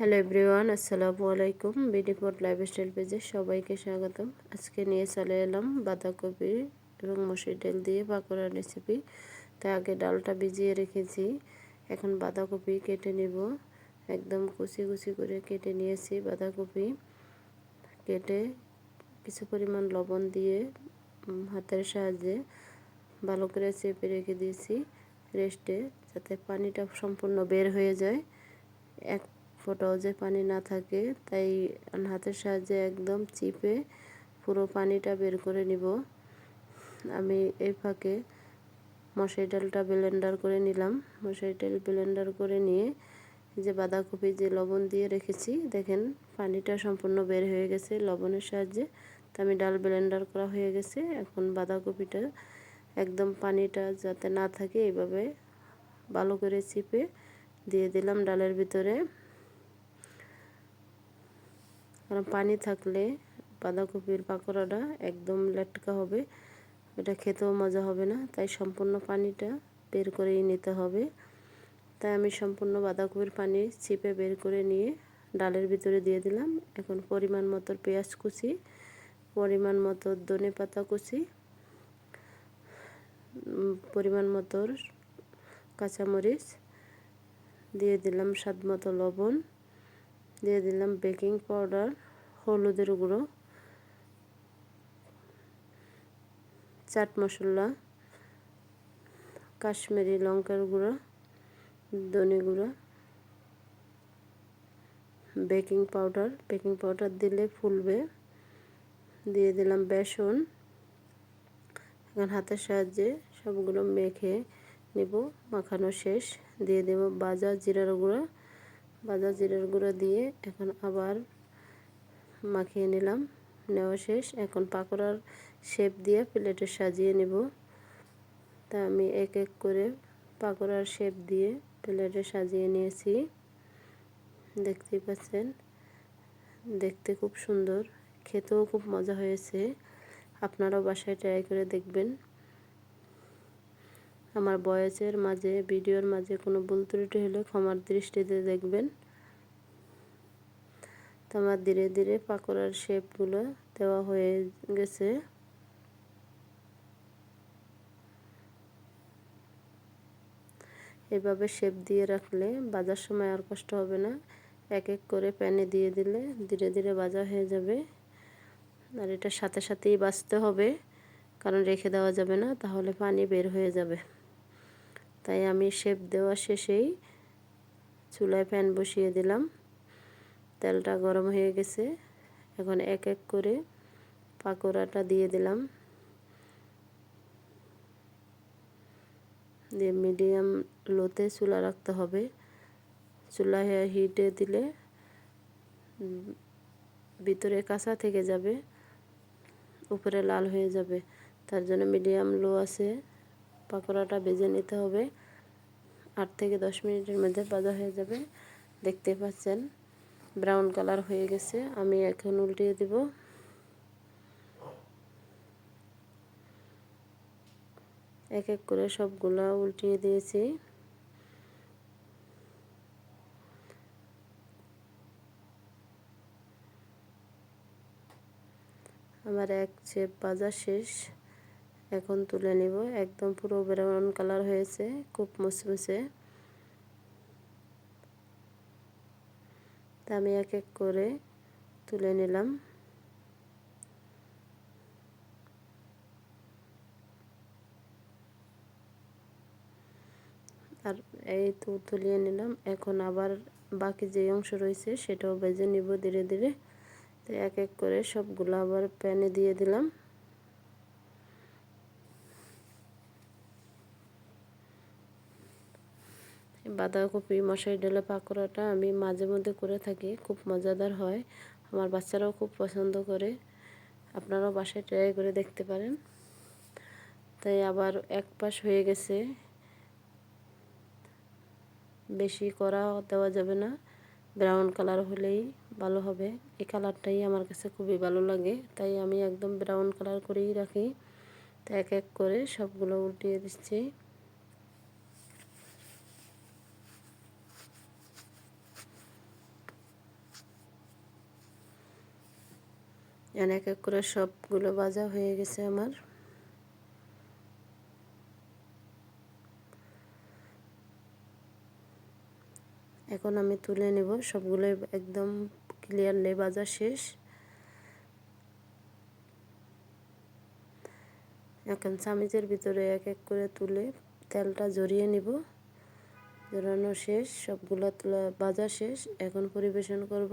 Hello everyone, আসসালামু আলাইকুম। বিডিপোর্ট lifestyle পেজে সবাইকে স্বাগতম। আজকে নিয়ে চলে এলাম বাঁধাকপি এবং মসুর ডাল দিয়ে পাকোড়া রেসিপি তাই আগে ডালটা ভিজিয়ে রেখেছি। এখন বাঁধাকপি কেটে নেব। একদম কুচি কুচি করে কেটে নিয়েছি বাঁধাকপি। কেটে কিছু পরিমাণ লবণ দিয়ে হাতের সাহায্যে ভালো করে চেপে রেখে দিয়েছি রেস্টে, যাতে পানিটা সম্পূর্ণ বের হয়ে যায়। এক ফোটাও যে পানি না থাকে, তাই হাতের সাহায্যে একদম চিপে পুরো পানিটা বের করে নিব। আমি এই ফাঁকে মশাই ডালটা ব্লেন্ডার করে নিলাম। মশাই ডাল ব্লেন্ডার করে নিয়ে যে বাঁধাকপি যে লবণ দিয়ে রেখেছি, দেখেন পানিটা সম্পূর্ণ বের হয়ে গেছে লবণের সাহায্যে। তা আমি ডাল ব্লেন্ডার করা হয়ে গেছে। এখন বাঁধাকপিটা একদম পানিটা যাতে না থাকে, এইভাবে ভালো করে চিপে দিয়ে দিলাম ডালের ভিতরে। কারণ পানি থাকলে বাঁধাকপির পাকোড়াটা একদম লেটকা হবে। এটা খেতেও মজা হবে না, তাই সম্পূর্ণ পানিটা বের করেই নিতে হবে। তাই আমি সম্পূর্ণ বাঁধাকপির পানি চিপে বের করে নিয়ে ডালের ভিতরে দিয়ে দিলাম। এখন পরিমাণ মতো পেঁয়াজ কুচি, পরিমাণ মতো ধনে পাতা কুচি পরিমাণ মতো কাঁচামরিচ, দিয়ে দিলাম স্বাদ মতো লবণ। দিয়ে দিলাম বেকিং পাউডার, হলুদের গুঁড়ো, চাট মশলা, কাশ্মীরি লঙ্কার গুঁড়ো, ধনে গুঁড়ো, বেকিং পাউডার। বেকিং পাউডার দিলে ফুলবে। দিয়ে দিলাম বেসন। এখন হাতের সাহায্যে সবগুলো মেখে নেব। মাখানো শেষ। দিয়ে দেব বাজা জিরার গুঁড়ো। বাজা জিরার গুঁড়ো দিয়ে এখন আবার মাখিয়ে নিলাম। নেওয়া শেষ। এখন পাকোড়ার শেপ দিয়ে প্লেটে সাজিয়ে নেব। তা আমি এক এক করে পাকোড়ার শেপ দিয়ে প্লেটে সাজিয়ে নিয়েছি। দেখতেই পাচ্ছেন? দেখতে খুব সুন্দর। খেতেও খুব মজা হয়েছে। আপনারাও বাসায় ট্রাই করে দেখবেন। আমার বয়সের মাঝে, ভিডিওর মাঝে কোনো ভুল ত্রুটি হলে ক্ষমার দৃষ্টিতে দেখবেন। তো আমার ধীরে ধীরে পাকোড়ার শেপগুলো দেওয়া হয়ে গেছে। এভাবে শেপ দিয়ে রাখলে বাজার সময় আর কষ্ট হবে না। এক এক করে প্যানে দিয়ে দিলে ধীরে ধীরে বাজা হয়ে যাবে। আর এটা সাথে সাথেই বাঁচতে হবে, কারণ রেখে দেওয়া যাবে না, তাহলে পানি বের হয়ে যাবে। তাই আমি শেপ দেওয়া শেষেই চুলায় প্যান বসিয়ে দিলাম। তেলটা গরম হয়ে গেছে। এখন এক এক করে পাকোড়াটা দিয়ে দিলাম। দিয়ে মিডিয়াম লোতে চুলা রাখতে হবে। চুলা হিটে দিলে ভিতরে কাঁচা থেকে যাবে, উপরে লাল হয়ে যাবে। তার জন্য মিডিয়াম লো আছে। পাকোড়াটা ভেজে নিতে হবে। আট থেকে দশ মিনিটের মধ্যে ভাজা হয়ে যাবে। দেখতে পাচ্ছেন ব্রাউন কালার হয়ে গেছে। আমি এখন উল্টিয়ে দিব। এক এক করে সবগুলা উল্টিয়ে দিয়েছি। আমার এক চেপ ভাজা শেষ। এখন তুলে নিব। একদম পুরো ব্রাউন কালার হয়েছে, খুব মুসমুসে তা আমি এক এক করে তুলে নিলাম। আর এই তো তুলিয়ে নিলাম। এখন আবার বাকি যে অংশ রয়েছে, সেটাও বেজে নিব ধীরে ধীরে তো এক এক করে সবগুলো আবার প্যানে দিয়ে দিলাম। বাঁধাকপি মশাই ডালে পাকোড়াটা আমি মাঝে মধ্যে করে থাকি, খুব মজাদার হয়। আমার বাচ্চারাও খুব পছন্দ করে। আপনারাও বাসায় ট্রাই করে দেখতে পারেন। তাই আবার এক পাশ হয়ে গেছে। বেশি করা দেওয়া যাবে না। ব্রাউন কালার হলেই ভালো হবে। এই কালারটাই আমার কাছে খুবই ভালো লাগে। তাই আমি একদম ব্রাউন কালার করেই রাখি। তো এক এক করে সবগুলো উল্টিয়ে দিচ্ছি। এন এক এক করে সবগুলো ভাজা হয়ে গেছে আমার। এখন আমি তুলে নেব সবগুলো একদম ক্লিয়ারলি ভাজা শেষ। এখন চামিচের ভিতরে এক এক করে তুলে তেলটা জড়িয়ে নিব। জড়ানো শেষ, সবগুলো তোলা ভাজা শেষ। এখন পরিবেশন করব।